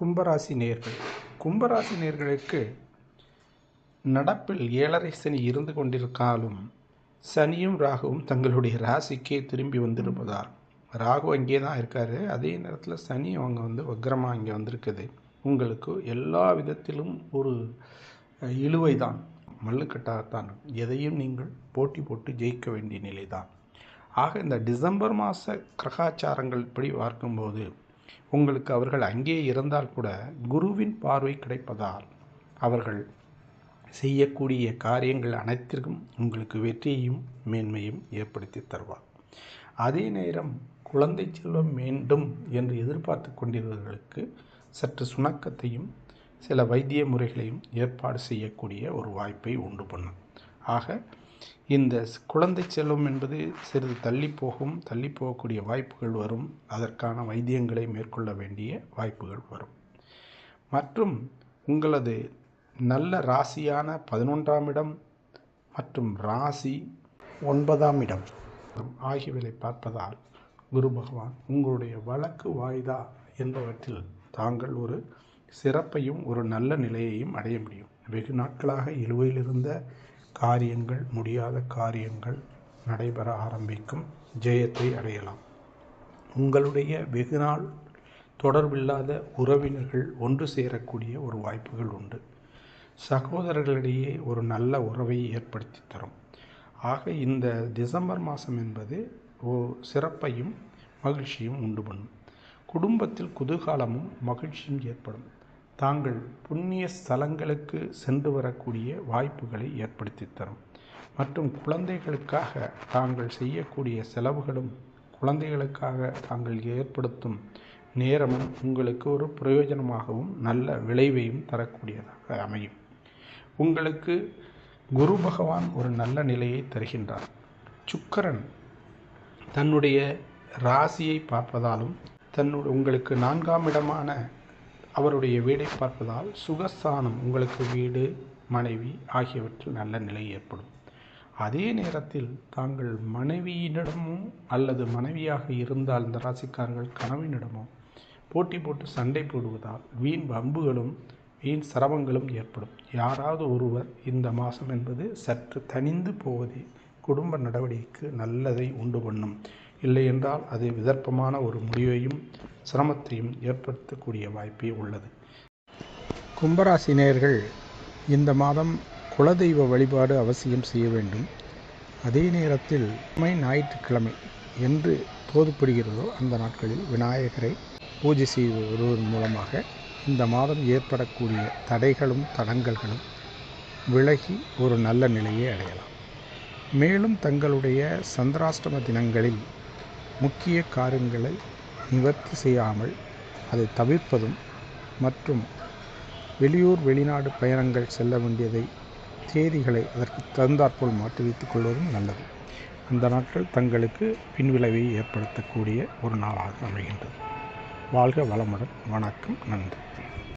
கும்பராசி நேர்கள். கும்பராசி நேர்களுக்கு நடப்பில் ஏழரை சனி இருந்து கொண்டிருக்காலும் சனியும் ராகுவும் தங்களுடைய ராசிக்கே திரும்பி வந்திருப்பதால் ராகு அங்கே தான் இருக்கார். அதே நேரத்தில் சனி அவங்க வந்து வக்ரமாக இங்கே வந்திருக்குது. உங்களுக்கு எல்லா விதத்திலும் ஒரு இழுவை தான் மல்லுக்கட்டாகத்தான். எதையும் நீங்கள் போட்டி போட்டு ஜெயிக்க வேண்டிய நிலை தான் ஆக இந்த டிசம்பர் மாத கிரகாச்சாரங்கள் இப்படி பார்க்கும்போது உங்களுக்கு அவர்கள் அங்கே இருந்தால் கூட குருவின் பார்வை கிடைப்பதால் அவர்கள் செய்யக்கூடிய காரியங்கள் அனைத்திற்கும் உங்களுக்கு வெற்றியையும் மேன்மையும் ஏற்படுத்தி தருவார். அதே நேரம் குழந்தை செல்வம் வேண்டும் என்று எதிர்பார்த்து கொண்டிருந்தவர்களுக்கு சற்று சுணக்கத்தையும் சில வைத்திய முறைகளையும் ஏற்பாடு செய்யக்கூடிய ஒரு வாய்ப்பை உண்டு பண்ணும். ஆக இந்த குழந்தை செல்வம் என்பது சிறிது தள்ளி போகும் தள்ளி போகக்கூடிய வாய்ப்புகள் வரும். அதற்கான வைத்தியங்களை மேற்கொள்ள வேண்டிய வாய்ப்புகள் வரும். மற்றும் உங்களது நல்ல ராசியான பதினொன்றாம் இடம் மற்றும் ராசி ஒன்பதாம் இடம் ஆகியவை பார்ப்பதால் குரு பகவான் உங்களுடைய வழக்கு வாய்தா என்பவற்றில் தாங்கள் ஒரு சிறப்பையும் ஒரு நல்ல நிலையையும் அடைய முடியும். வெகு நாட்களாக இழுவையில் இருந்த காரியங்கள் முடியாத காரியங்கள் நடைபெற ஆரம்பிக்கும். ஜெயத்தை அடையலாம். உங்களுடைய வெகுநாள் தொடர்பில்லாத உறவினர்கள் ஒன்று சேரக்கூடிய ஒரு வாய்ப்புகள் உண்டு. சகோதரர்களிடையே ஒரு நல்ல உறவை ஏற்படுத்தி தரும். ஆக இந்த டிசம்பர் மாதம் என்பது ஓ சிறப்பையும் மகிழ்ச்சியும் உண்டு பண்ணும். குடும்பத்தில் குதூகாலமும் மகிழ்ச்சியும் ஏற்படும். தாங்கள் புண்ணிய ஸ்தலங்களுக்கு சென்று வரக்கூடிய வாய்ப்புகளை ஏற்படுத்தி தரும். மற்றும் குழந்தைகளுக்காக தாங்கள் செய்யக்கூடிய செலவுகளும் குழந்தைகளுக்காக தாங்கள் ஏற்படுத்தும் நேரமும் உங்களுக்கு ஒரு பிரயோஜனமாகவும் நல்ல விளைவையும் தரக்கூடியதாக அமையும். உங்களுக்கு குரு பகவான் ஒரு நல்ல நிலையை தருகின்றார். சுக்கரன் தன்னுடைய ராசியை பார்ப்பதாலும் தன்னுடைய உங்களுக்கு நான்காம் இடமான அவருடைய வீடை பார்ப்பதால் சுகஸ்தானம் உங்களுக்கு வீடு மனைவி ஆகியவற்றில் நல்ல நிலை ஏற்படும். அதே நேரத்தில் தாங்கள் மனைவியினிடமோ அல்லது மனைவியாக இருந்தால் இந்த ராசிக்காரர்கள் கனவினிடமோ போட்டி போட்டு சண்டை போடுவதால் வீண் வம்புகளும் வீண் சிரமங்களும் ஏற்படும். யாராவது ஒருவர் இந்த மாதம் என்பது சற்று தனிந்து போவதே குடும்ப நடவடிக்கைக்கு நல்லதை உண்டு பண்ணும். இல்லையென்றால் அது விதர்ப்பமான ஒரு முடிவையும் சிரமத்தையும் ஏற்படுத்தக்கூடிய வாய்ப்பே உள்ளது. கும்பராசினியர்கள் இந்த மாதம் குலதெய்வ வழிபாடு அவசியம் செய்ய வேண்டும். அதே நேரத்தில் மை ஞாயிற்றுக்கிழமை என்று தோதுப்படுகிறதோ அந்த நாட்களில் விநாயகரை பூஜை செய்து வருவதன் மூலமாக இந்த மாதம் ஏற்படக்கூடிய தடைகளும் தடங்கல்களும் விலகி ஒரு நல்ல நிலையை அடையலாம். மேலும் தங்களுடைய சந்திராஷ்டம தினங்களில் முக்கிய காரியங்களை நிவர்த்தி செய்யாமல் அதை தவிர்ப்பதும் மற்றும் வெளியூர் வெளிநாடு பயணங்கள் செல்ல வேண்டியதை தேதிகளை அதற்கு தகுந்தாற்போல் மாற்றி வைத்துக் கொள்வதும் நல்லது. அந்த நாட்கள் தங்களுக்கு பின்விளைவை ஏற்படுத்தக்கூடிய ஒரு நாளாக அமைகின்றது. வாழ்க வளமுடன். வணக்கம். நன்றி.